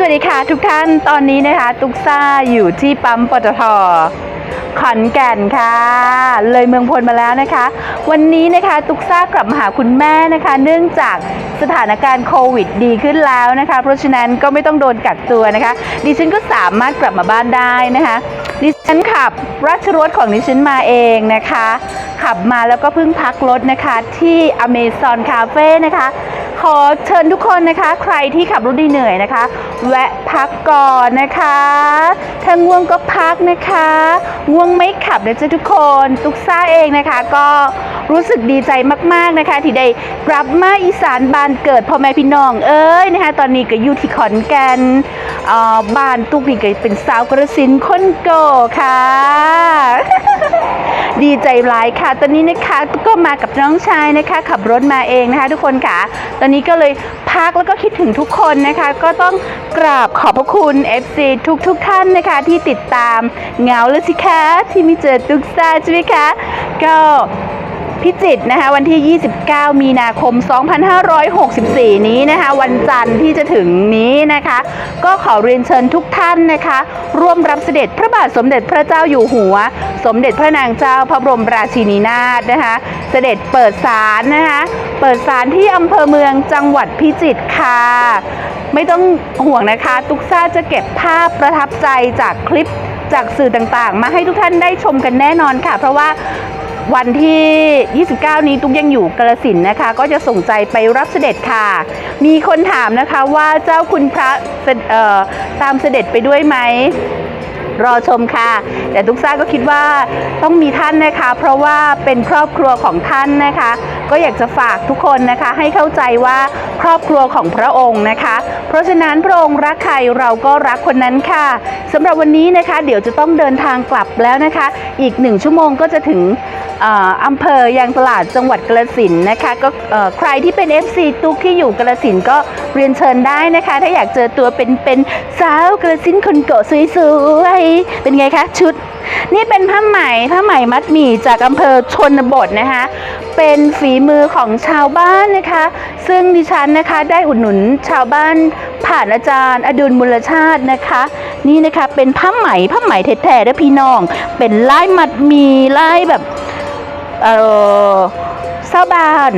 สวัสดีค่ะทุกท่านตอนนี้นะคะ ตุกซ่าอยู่ที่ปั๊มปตทขอนแก่นค่ะ เลยเมืองพลมาแล้วนะคะ วันนี้นะคะตุกซ่ากลับมาหาคุณแม่นะคะ เนื่องจากสถานการณ์โควิดดีขึ้นแล้วนะคะ เพราะฉะนั้นก็ไม่ต้องโดนกักตัวนะคะ ดิฉันก็สามารถกลับมาบ้านได้นะคะ ดิฉันขับราชรถของดิฉันมาเองนะคะ ขับมาแล้วก็เพิ่งพักรถนะคะที่อเมซอนคาเฟ่นะคะ ขอเชิญทุกคนนะคะ ใครที่ขับรถดีเหนื่อยนะคะ แวะพักก่อนนะคะถ้าง่วงก็พักนะคะ ง่วงไม่ขับนะจ๊ะทุกคนตุกซ่าเองนะคะ ก็รู้สึกดีใจมากๆนะคะ ที่ได้กลับมาอีสานบ้านเกิดพ่อแม่พี่น้องเอ้ยนะคะ ตอนนี้ก็อยู่ที่ขอนแก่นเอ่อบ้านตุกนี่ก็เป็นสาวกระสินคนโกค่ะ ดีใจร้ายค่ะ ตอนนี้นะคะก็มากับน้องชายนะคะ ขับรถมาเองนะคะ ทุกคนค่ะ ตอนนี้ก็เลยพักแล้วก็คิดถึงทุกคนนะคะ ก็ต้องกราบขอบพระคุณ FC ทุกทุกท่านนะคะ ที่ติดตามเงาเลยสิคะที่มีเจอตุกซ่าใช่ไหมคะก็ พิจิตรนะคะวันที่ 29 มีนาคม 2564 นี้นะคะ วันจันทร์ที่จะถึงนี้นะคะ ก็ขอเรียนเชิญทุกท่านนะคะ ร่วมรับเสด็จพระบาทสมเด็จพระเจ้าอยู่หัว สมเด็จพระนางเจ้าพระบรมราชินีนาถนะคะ เสด็จเปิดศาลนะคะ เปิดศาลที่อำเภอเมืองจังหวัดพิจิตรค่ะไม่ต้องห่วงนะคะตุกซ่าจะเก็บภาพประทับใจจากคลิปจากสื่อต่างๆ มาให้ทุกท่านได้ชมกันแน่นอนค่ะ เพราะว่า วันที่ 29 นี้ตุกยังอยู่กระสินนะคะ ก็จะส่งใจไปรับเสด็จค่ะ มีคนถามนะคะว่าเจ้าคุณพระตามเสด็จไปด้วยไหมรอชมค่ะ แต่ทุกซ่าก็คิดว่าต้องมีท่านนะคะ เพราะว่าเป็นครอบครัวของท่านนะคะ ก็อยากจะฝากทุกคนนะคะให้เข้าใจว่าครอบครัวของพระองค์นะคะ เพราะฉะนั้นพระองค์รักใครเราก็รักคนนั้นค่ะสำหรับวันนี้นะคะ เดี๋ยวจะต้องเดินทางกลับแล้วนะคะ อีกหนึ่งชั่วโมงก็จะถึงอำเภอยางตลาดจังหวัดกาฬสินนะคะก็ใครที่เป็น FC ตุกที่อยู่กาฬสินก็เรียนเชิญได้นะคะ ถ้าอยากเจอตัวเป็นเป็นสาวกาฬสินคนเกาะสวยๆเป็นไงคะชุด นี่เป็นผ้าไหมผ้าไหมมัดหมี่จากอำเภอชนบทนะคะ เป็นฝีมือของชาวบ้านนะคะ ซึ่งดิฉันนะคะได้อุดหนุนชาวบ้านผ่านอาจารย์ อดุลมูลชาตินะคะ นี่นะคะเป็นผ้าไหมผ้าไหมแท้ๆด้วยพี่น้อง เป็นลายมัดหมีลายแบบเออเศร้าบ้าน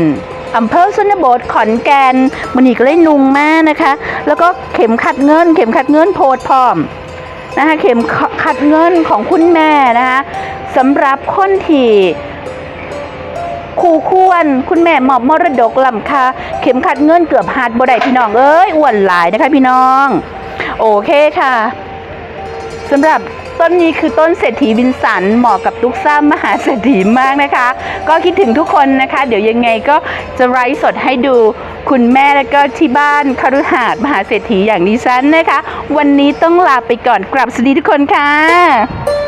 อำเภอชนบทขอนแก่นมันนี่ก็เลยนุงมากนะคะ แล้วก็เข็มขัดเงิน เข็มขัดเงินโพดพร้อม นะคะเข็มขัดเงินของคุณแม่นะคะสำหรับคนที่คู่ควรคุณแม่หมอบมรดกลำค่าเข็มขัดเงินเกือบหาดบ่ได้พี่น้องเอ้ยอ้วนหลายนะคะพี่น้อง โอเคค่ะสำหรับต้นนี้คือต้นเศรษฐีวินสันเหมาะกับตุ๊กซ้ามหาเศรษฐีมากนะคะ ก็คิดถึงทุกคนนะคะ เดี๋ยวยังไงก็จะไลฟ์สดให้ดู คุณแม่และก็ที่บ้านคฤหาสน์มหาเศรษฐีอย่างดิฉันนะคะ วันนี้ต้องลาไปก่อนกลับสวัสดีทุกคนค่ะ